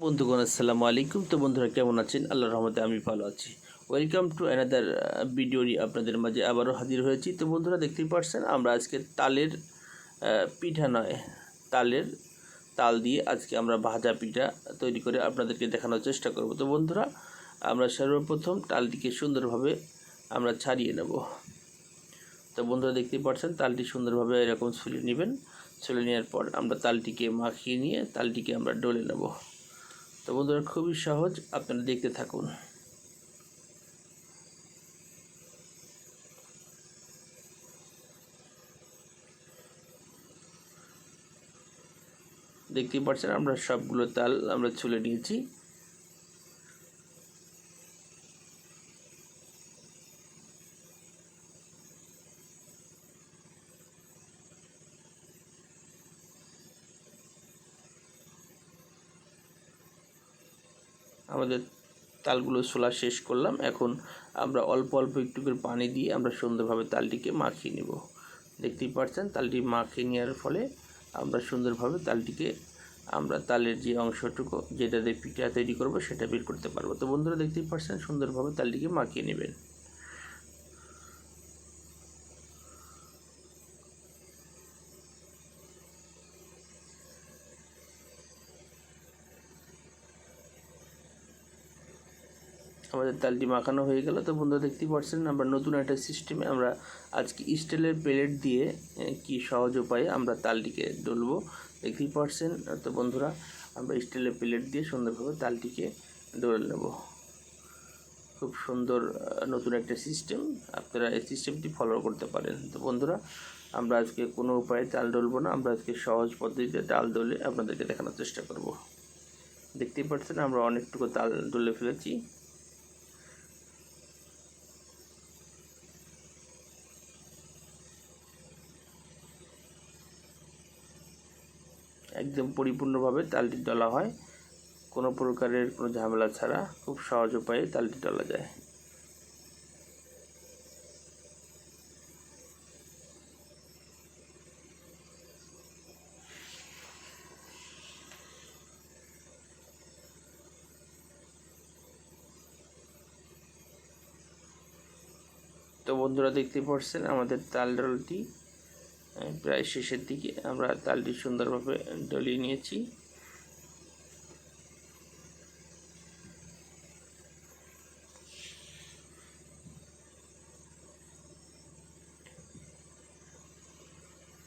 বন্ধুগণ, আসসালামু আলাইকুম। তো বন্ধুরা, কেমন আছেন? আল্লাহর রহমতে আমি ভালো আছি। ওয়েলকাম টু অ্যানাদার ভিডিওরি আপনাদের মাঝে আবারও হাজির হয়েছি। তো বন্ধুরা, দেখতেই পাচ্ছেন আমরা আজকে তালের পিঠা নয়, তালের তাল দিয়ে আজকে আমরা ভাজা পিঠা তৈরি করে আপনাদেরকে দেখানোর চেষ্টা করব। তো বন্ধুরা, আমরা সর্বপ্রথম তালটিকে সুন্দরভাবে আমরা ছাড়িয়ে নেব। তো বন্ধুরা, দেখতেই পাচ্ছেন তালটি সুন্দরভাবে এরকম ছুলে নেবেন। ছুলে নেওয়ার পর আমরা তালটিকে মাখিয়ে নিয়ে তালটিকে আমরা ডলে নেব। তো বন্ধুরা, খুবই সহজ। আপনারা দেখতে থাকুন। দেখতেই পাচ্ছেন, আমরা সবগুলো তাল আমরা ছুলে নিয়েছি। আমাদের তালগুলো ছোলা শেষ করলাম। এখন আমরা অল্প অল্প একটু করে পানি দিয়ে আমরা সুন্দরভাবে তালটিকে মাখিয়ে নেব। দেখতেই পাচ্ছেন তালটি মাখিয়ে নেওয়ার ফলে আমরা সুন্দরভাবে তালটিকে আমরা তালের যে অংশটুকু, যেটা দিয়ে পিঠা তৈরি করব, সেটা বের করতে পারব। তো বন্ধুরা, দেখতেই পাচ্ছেন সুন্দরভাবে তালটিকে মাখিয়ে নেবেন। তালটি মাখানো হয়ে গেল। তো বন্ধুরা দেখতেই পাচ্ছেন, আমরা নতুন একটা সিস্টেমে আমরা আজকে স্টিলের প্লেট দিয়ে কি সহজ উপায়ে আমরা তালটিকে ডলবো দেখতেই পাচ্ছেন, তো বন্ধুরা, আমরা স্টিলের প্লেট দিয়ে সুন্দরভাবে তালটিকে ডলে নেব। খুব সুন্দর নতুন একটা সিস্টেম আপনারা এই সিস্টেমটি ফলো করতে পারেন। তো বন্ধুরা, আমরা আজকে কোনো উপায়ে তাল ডলবো না, আমরা আজকে সহজ পদ্ধতিতে তাল ডলে আপনাদেরকে দেখানোর চেষ্টা করব। দেখতেই পাচ্ছেন, আমরা অনেকটুকু তাল ডলে ফেলেছি। একদম পরিপূর্ণভাবে তালটি ডলা হয়। কোনো প্রকারের কোনো ঝামেলা ছাড়া খুব সহজ উপায়ে তালটি ডলা যায়। তো বন্ধুরা দেখতে পাচ্ছেন আমাদের তাল ডলটি প্রায় শেষের দিকে আমরা তালটি সুন্দরভাবে ডলিয়ে নিয়েছি।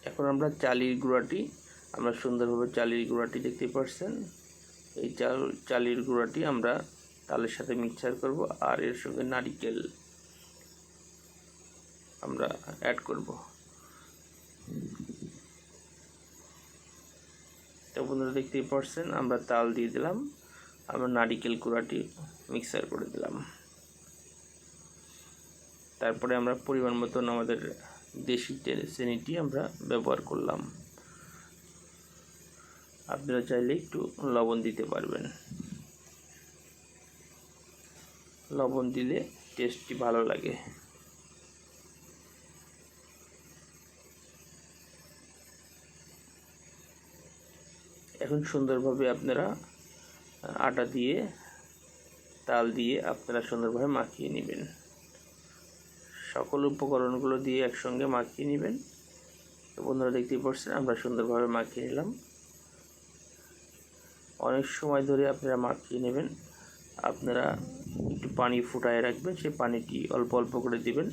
এখন আমরা চালির গুঁড়াটি, আমরা সুন্দরভাবে চালির গুঁড়াটি দেখতে পাচ্ছেন। এই চাল, চালির গুঁড়াটি আমরা তালের সাথে মিক্সচার করব আর এর সঙ্গে নারিকেল আমরা অ্যাড করব। বন্ধুরা দেখতেই পাচ্ছেন আমরা তাল দিয়ে দিলাম, আমরা নারিকেল কুড়াটি মিক্সার করে দিলাম। তারপরে আমরা পরিমাণ মতন আমাদের দেশি চিনিটি আমরা ব্যবহার করলাম। আপনারা চাইলে একটু লবণ দিতে পারবেন। লবণ দিলে টেস্টটি ভালো লাগে। এখন সুন্দরভাবে আপনারা আটা দিয়ে, তাল দিয়ে আপনারা সুন্দরভাবে মাখিয়ে নেবেন। সকল উপকরণগুলো দিয়ে একসঙ্গে মাখিয়ে নেবেন। তো বন্ধুরা দেখতেই পাচ্ছেন, আমরা সুন্দরভাবে মাখিয়ে নিলাম। অনেক সময় ধরে আপনারা মাখিয়ে নেবেন। আপনারা একটু পানি ফুটায় রাখবেন, সেই পানিটি অল্প অল্প করে দিবেন।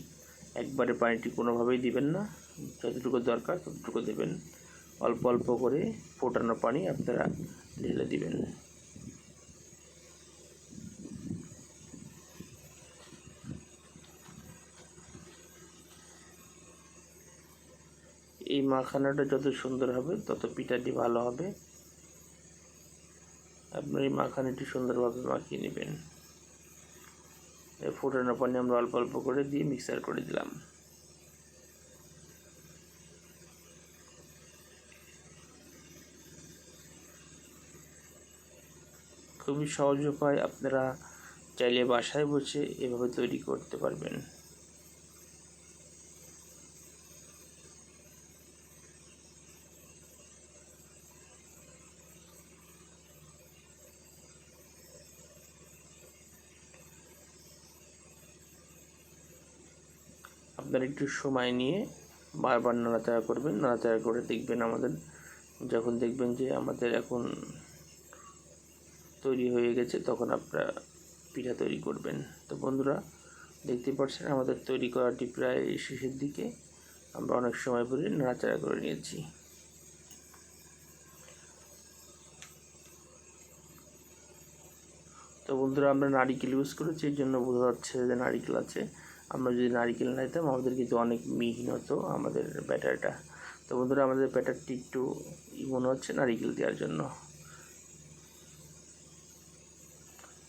একবারে পানিটি কোনোভাবেই দিবেন না, যতটুকু দরকার ততটুকু দেবেন। অল্প অল্প করে ফোটানো পানি আপনারা ঢেলে দিবেন। এই মাখানাটা যত সুন্দর হবে, তত পিঠাটি ভালো হবে। আপনার এই মাখানিটি সুন্দরভাবে মাখিয়ে নেবেন। ফোটানো পানি আমরা অল্প অল্প করে দিয়ে মিক্সার করে দিলাম। খুবই সহজ উপায় আপনারা চাইলে বাসায় বসে এভাবে তৈরি করতে পারবেন। আপনারা একটু সময় নিয়ে বারবার নাড়াচাড়া করবেন, নাড়াচাড়া করে দেখবেন আমাদের, যখন দেখবেন যে আমাদের এখন তৈরি হয়ে গেছে, তখন আপনারা পিঠা তৈরি করবেন। তো বন্ধুরা দেখতে পাচ্ছেন আমাদের তৈরি করাটি প্রায় শেষের দিকে। আমরা অনেক সময় পরে নাড়াচাড়া করে নিয়েছি। তো বন্ধুরা, আমরা নারিকেল ইউজ করেছি, এর জন্য বোঝা যাচ্ছে যে নারিকেল আছে। আমরা যদি নারিকেল না দিতাম আমাদের কিন্তু অনেক মিহিন হতো আমাদের ব্যাটারটা। তো বন্ধুরা, আমাদের ব্যাটারটি একটু মনে হচ্ছে নারিকেল দেওয়ার জন্য।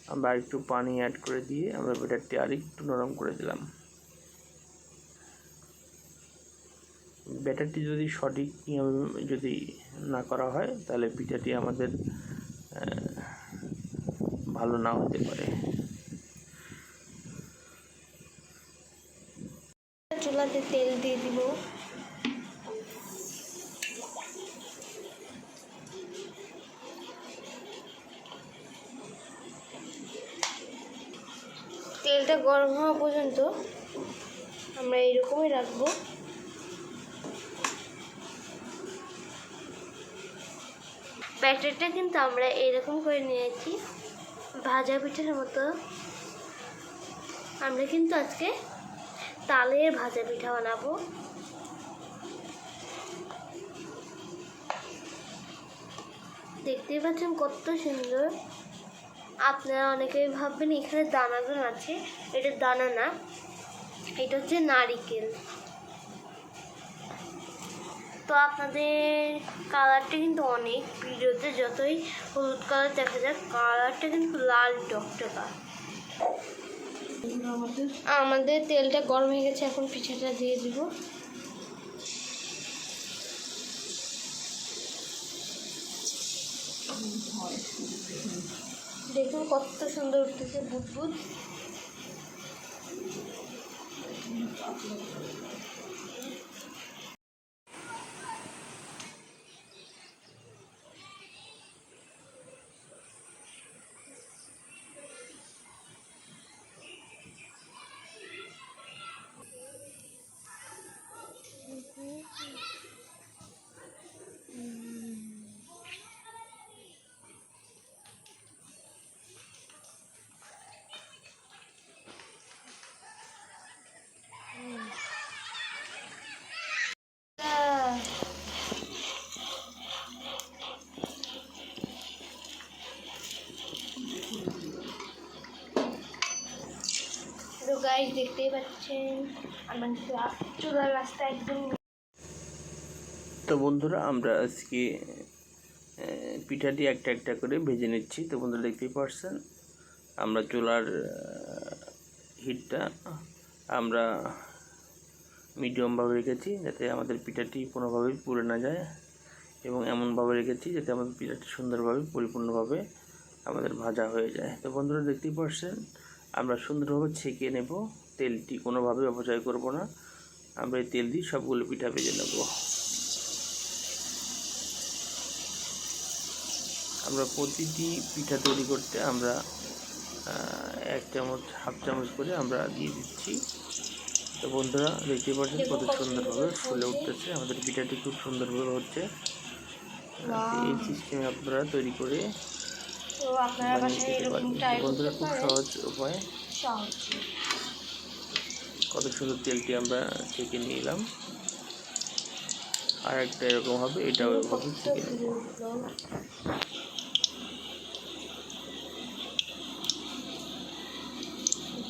আমরা একটু পানি অ্যাড করে দিয়ে আমরা ব্যাটারটি আরেকটু নরম করে দিলাম। ব্যাটারটি যদি সঠিক যদি না করা হয়, তাহলে পিঠাটি আমাদের ভালো না হতে পারে। তেলটা গরম হওয়া পর্যন্ত আমরা এইরকমই রাখব। ব্যাটারটা কিন্তু আমরা এরকম করে নিয়েছি, ভাজা পিঠার মতো। আমরা কিন্তু আজকে তালের ভাজা পিঠা বানাবো। দেখতেই পাচ্ছেন কত সুন্দর। আপনারা অনেকেই ভাববেন এখানে দানাগুলো আছে। এটা দানা না, এটা হচ্ছে নারিকেল। তো আপনাদের কালারটা কিন্তু অনেক। ভিডিওতে যতই হলুদ কালার দেখা যাক কালারটা কিন্তু লাল টকটকা। আমাদের তেলটা গরম হয়ে গেছে, এখন পিঠাটা দিয়ে দিব। দেখুন কত সুন্দর উঠতেছে বুদবুদ। গাইস দেখতেই পাচ্ছেন, আমার চুলার রাস্তা একদম তো বন্ধুরা, আমরা আজকে পিঠাটি একটা একটা করে ভেজে নিচ্ছি। তো বন্ধুরা, দেখতেই পারছেন, আমরা চুলার হিটটা আমরা মিডিয়ামভাবে রেখেছি, যাতে আমাদের পিঠাটি কোনোভাবেই পুড়ে না যায়, এবং এমনভাবে রেখেছি যাতে আমাদের পিঠাটি সুন্দরভাবে, পরিপূর্ণভাবে আমাদের ভাজা হয়ে যায়। তো বন্ধুরা, দেখতেই পারছেন আমরা সুন্দরভাবে ছেঁকে নেব। তেলটি কোনোভাবে অপচয় করব না। আমরা এই তেল দিয়ে সবগুলো পিঠা ভেজে নেব। আমরা প্রতিটি পিঠা তৈরি করতে আমরা এক চামচ হাফ চামচ করে আমরা দিয়ে দিচ্ছি। তো বন্ধুরা দেখতে পাচ্ছেন কত সুন্দরভাবে ফুলে উঠতেছে। আমাদের পিঠাটি খুব সুন্দরভাবে হচ্ছে। এই সিস্টেমে আপনারা তৈরি করে তো আপনারা বাসায় এরকম ট্রাই বন্ধুরা খুব সহজ উপায়। সহজ। কত সুন্দর তেলটি আমরা ছেঁকে নিলাম। আর একটা এরকম হবে এটাও এরকম ছেঁকে নেব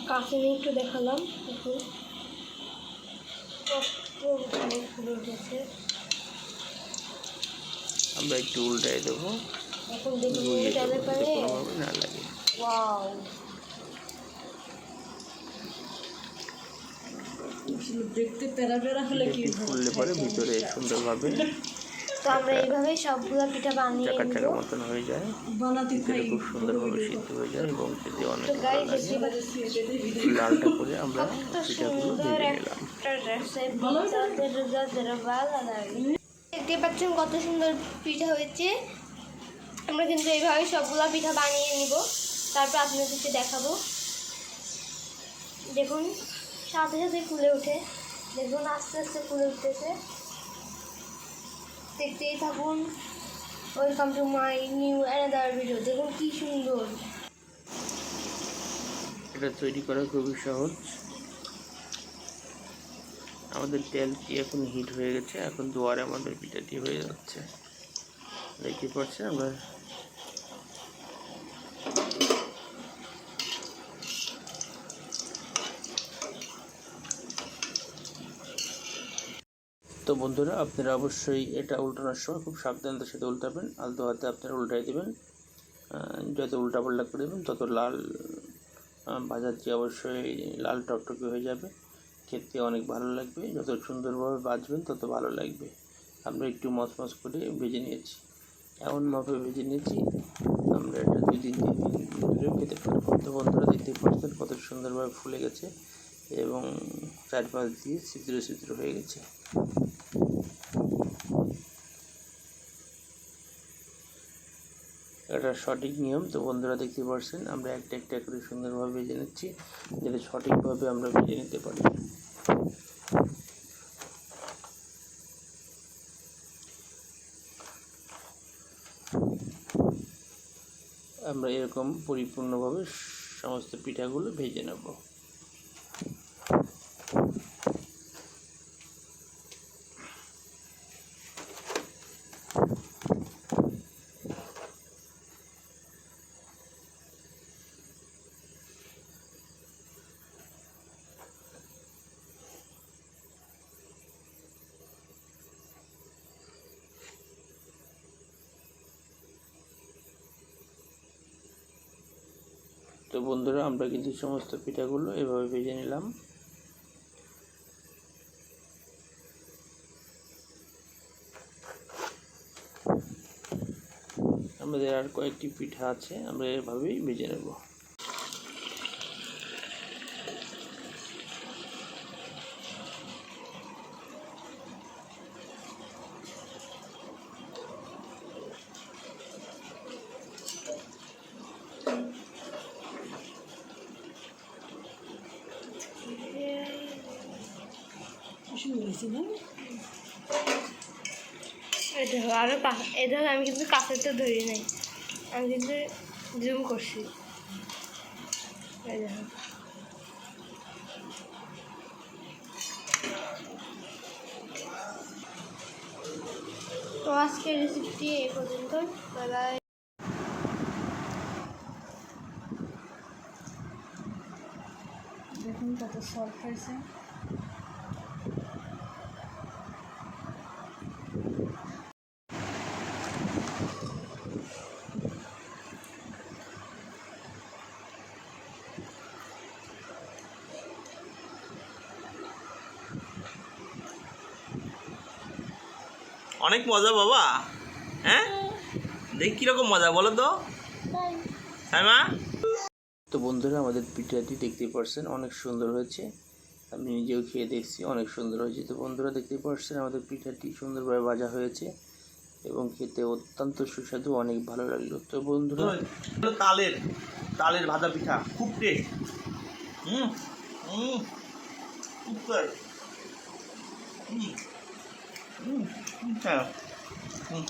কাছে একটু দেখালাম আমরা একটু উল্টাই দেবো। এখন পারে ওয়াও। দেখতে প্যারা প্যারা হলে কি এটি ফুললে পরে ভিতরে সুন্দরভাবে তো আমরা এইভাবেই সবগুলো পিঠা বানিয়ে চাকা চাকা মতন হয়ে যায়। বানাতে ভিতরে খুব সুন্দরভাবে সিদ্ধ হয়ে যায় এবং খেতে অনেক ভালো লাগে। লালটা করে আমরা কত পিঠাগুলো সুন্দর ভেজে নিলাম। একটা রেসিপি তাদের যাদের দেখতে পাচ্ছেন কত সুন্দর পিঠা হয়েছে। আমরা কিন্তু এইভাবে সবগুলা পিঠা বানিয়ে নিব। তারপর আপনাদেরকে দেখাবো। দেখুন, সাথে সাথে ফুলে ওঠে। দেখুন, আস্তে আস্তে ফুলে উঠতেছে। দেখতেই থাকুন। Welcome to my new another video দেখুন কি সুন্দর। এটা তৈরি করা খুবই সহজ। আমাদের তেলটি এখন হিট হয়ে গেছে? এখন দুয়ারে আমাদের পিঠাটি হয়ে যাচ্ছে। দেখতে পাচ্ছেন আমরা? তো বন্ধুরা, আপনারা অবশ্যই এটা উল্টানোর সময় খুব সাবধানতার সাথে উল্টাবেন আলতো হাতে আপনারা উল্টাই দেবেন। যত উল্টাপাল্টা করে দেবেন, তত লাল ভাজাটি অবশ্যই লাল টকটকে হয়ে যাবে। খেতে অনেক ভালো লাগবে, যত সুন্দরভাবে ভাজবেন তত ভালো লাগবে। আমরা একটু মচমচ করে ভেজে নিয়েছি। এমনভাবে ভেজে নিয়েছি, আমরা এটা দুই দিন তিন দিন ধরে খেতে পারব তো বন্ধুরা দেখতে পাচ্ছেন কত সুন্দরভাবে ফুলে গেছে এবং চারপাশ দিয়ে ছিদ্র ছিদ্র হয়ে গেছে। এটা সঠিক নিয়ম। তো বন্ধুরা দেখতে পাচ্ছেন, আমরা একটা একটা করে সুন্দরভাবে বেজে নিচ্ছি, যাতে সঠিকভাবে আমরা বেজে নিতে পারি। আমরা এরকম পরিপূর্ণভাবে সমস্ত পিঠাগুলো ভেজে নেব। তো বন্ধুরা, আমরা কিন্তু সমস্ত পিঠাগুলো এভাবে ভেজে নিলাম। আমাদের আর কয়েকটি পিঠা আছে, আমরা এভাবেই ভেজে নেব। এই দেখো আরও এই আমি কিন্তু কাছের তো ধরি নাই। আমি কিন্তু জুম করছি। দেখো। তো আজকের রেসিপিটি এই পর্যন্ত। বাই দেখুন কত সফট হয়েছে। অনেক মজা বাবা। হ্যাঁ? দেখ কীরকম মজা বলো তো। হ্যাঁ মা তো বন্ধুরা আমাদের পিঠাটি দেখতে পাচ্ছেন অনেক সুন্দর হয়েছে। আমি নিজেও খেয়ে দেখছি অনেক সুন্দর হয়েছে। তো বন্ধুরা দেখতে পাচ্ছেন আমাদের পিঠাটি সুন্দরভাবে ভাজা হয়েছে এবং খেতে অত্যন্ত সুস্বাদু অনেক ভালো লাগল। তো বন্ধুরা তালের তালের ভাজা পিঠা খুব টেস্ট হুম হুম হুম হুম। হ্যাঁ হুম